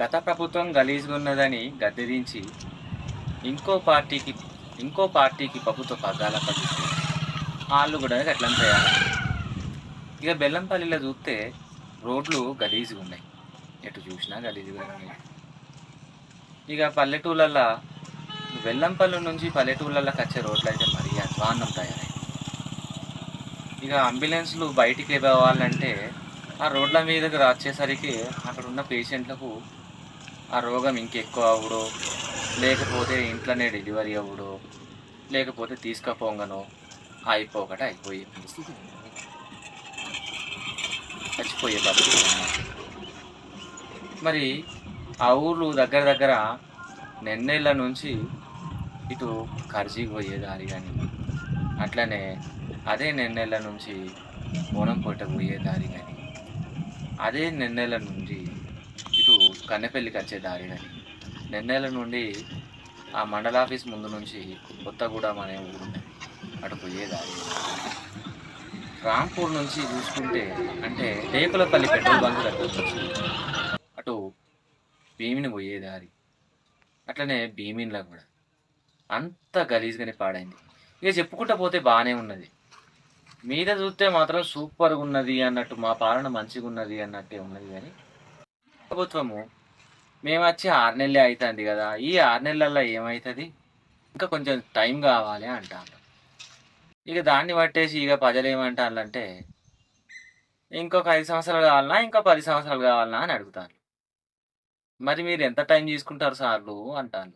గత ప్రభుత్వం గలీజ్గా ఉన్నదని గద్దెదించి ఇంకో పార్టీకి ఇంకో పార్టీకి ప్రభుత్వ పగ్గాల పడుతుంది వాళ్ళు కూడా గట్లం చేయాలి. ఇక బెల్లంపల్లిలో చూస్తే రోడ్లు గలీజ్గా ఉన్నాయి. ఎటు చూసినా గలీజ్గా ఉన్నాయి. ఇక పల్లెటూళ్ళల్లో బెల్లంపల్లి నుంచి పల్లెటూళ్ళకి వచ్చే రోడ్లు అయితే మరీ అధ్వాన్నం తయారై. ఇక అంబులెన్స్లు బయటికి పోవాలంటే ఆ రోడ్ల మీదకి వచ్చేసరికి అక్కడ ఉన్న పేషెంట్లకు ఆ రోగం ఇంకెక్కువ అవ్వడో లేకపోతే ఇంట్లోనే డెలివరీ అవ్వడో లేకపోతే తీసుకపోగానో. అయిపోకట అయిపోయే పరిస్థితి చచ్చిపోయే పరిస్థితి మరి ఆ ఊర్లు దగ్గర దగ్గర నెన్నేళ్ళ నుంచి ఇటు కర్జీకి పోయే దారి కానీ అట్లనే అదే నెన్నేళ్ళ నుంచి బోనం కోటకు పోయే దారి కానీ అదే నెన్నేళ్ళ నుండి కన్నెపల్లికి వచ్చే దారి కానీ నుండి ఆ మండల ఆఫీస్ ముందు నుంచి కొత్తగూడెం అనే ఊరుంది. అటు పోయే దారి? రాంపూర్ నుంచి చూసుకుంటే అంటే టేకులపల్లి పెట్రోల్ బంక్ దగ్గర నుంచి అటు భీమిని పోయే దారి. అట్లనే భీమిన్లో కూడా. అంత గలీజ్గానే పాడైంది. ఇక చెప్పుకుంటా పోతే బాగానే ఉన్నది. మీద చూస్తే మాత్రం సూపర్గా ఉన్నది అన్నట్టు మా పాలన మంచిగా ఉన్నది అన్నట్టే ఉన్నది కానీ ప్రభుత్వము మేము వచ్చి ఆరు నెలలే అవుతుంది కదా. ఈ ఆరు నెలల్లో ఏమవుతుంది ఇంకా కొంచెం టైం కావాలి అంటారు ఇక దాన్ని పట్టేసి ఇక ప్రజలు ఏమంటారంటే ఇంకొక ఐదు సంవత్సరాలు కావాలన్నా ఇంకా పది సంవత్సరాలు కావాలన్నా అని అడుగుతారు మరి మీరు ఎంత టైం తీసుకుంటారు సార్లు అంటారు